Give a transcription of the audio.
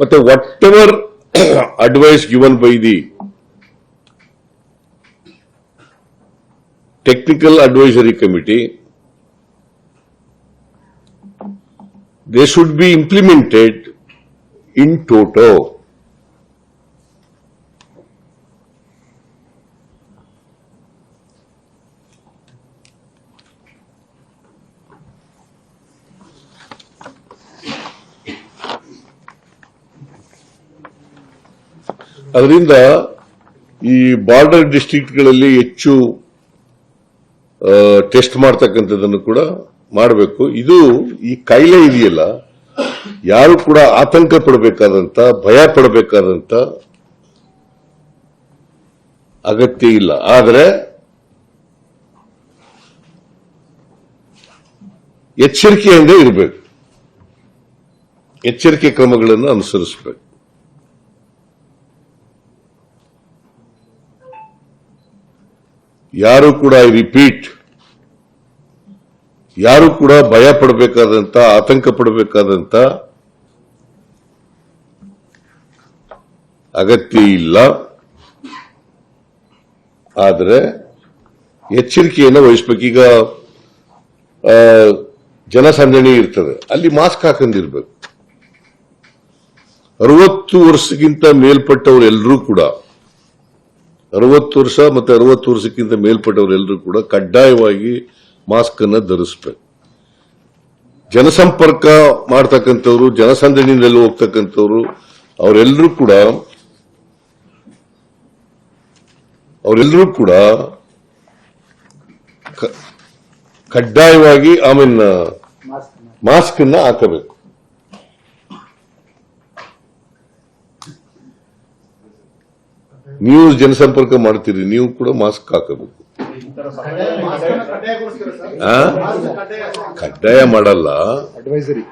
ಮತ್ತೆ what ever advice given by the technical advisory committee they should be implemented in toto ಅದರಿಂದ ಈ border ಡಿಸ್ಟ್ರಿಕ್ಟ್ಗಳಲ್ಲಿ ಹೆಚ್ಚು test ಮಾಡ್ತಕ್ಕಂಥದ್ದನ್ನು ಕೂಡ ಮಾಡಬೇಕು. ಇದು ಈ ಕಾಯಿಲೆ ಇದೆಯಲ್ಲ, ಯಾರು ಕೂಡ ಆತಂಕ ಪಡಬೇಕಾದಂತ, ಭಯ ಪಡಬೇಕಾದಂತ ಅಗತ್ಯ ಇಲ್ಲ. ಆದರೆ ಎಚ್ಚರಿಕೆಯಿಂದ ಇರಬೇಕು. ಎಚ್ಚರಿಕೆ ಕ್ರಮಗಳನ್ನು ಅನುಸರಿಸಬೇಕು. ಯಾರು ಕೂಡ ಐ ರಿಪೀಟ್ ಯಾರು ಕೂಡ ಭಯ ಪಡಬೇಕಾದಂತ ಆತಂಕ ಪಡಬೇಕಾದಂತ ಅಗತ್ಯ ಇಲ್ಲ. ಆದರೆ ಎಚ್ಚರಿಕೆಯನ್ನು ವಹಿಸ್ಬೇಕು. ಈಗ ಆ, ಜನಸಂದಣಿ ಇರ್ತದೆ. ಅಲ್ಲಿ ಮಾಸ್ಕ್ ಹಾಕೊಂಡಿರ್ಬೇಕು. ಅರವತ್ತು ವರ್ಷಕ್ಕಿಂತ ಮೇಲ್ಪಟ್ಟವರೆಲ್ಲರೂ ಕೂಡ ಅರವತ್ತು ವರ್ಷ ಮತ್ತೆ ಅರವತ್ತು ವರ್ಷಕ್ಕಿಂತ ಮೇಲ್ಪಟ್ಟವರೆಲ್ಲರೂ ಕೂಡ ಕಡ್ಡಾಯವಾಗಿ ಮಾಸ್ಕ್ ಅನ್ನು ಧರಿಸಬೇಕು. ಜನಸಂಪರ್ಕ ಮಾಡ್ತಕ್ಕಂಥವ್ರು ಜನಸಂದಣಿಯಲ್ಲಿ ಹೋಗ್ತಕ್ಕಂಥವ್ರು ಅವರೆಲ್ಲರೂ ಕೂಡ ಅವರೆಲ್ಲರೂ ಕೂಡ ಕಡ್ಡಾಯವಾಗಿ ಆಮೇಲೆ ಮೀನ್ ಮಾಸ್ಕ್ ಅನ್ನ ಹಾಕಬೇಕು. ನೀವು ಜನಸಂಪರ್ಕ ಮಾಡ್ತೀರಿ ನೀವು ಕೂಡ ಮಾಸ್ಕ್ ಹಾಕಬೇಕು? ಕಡ್ಡಾಯ ಮಾಡಲ್ಲ. ಅಡ್ವೈಸರಿ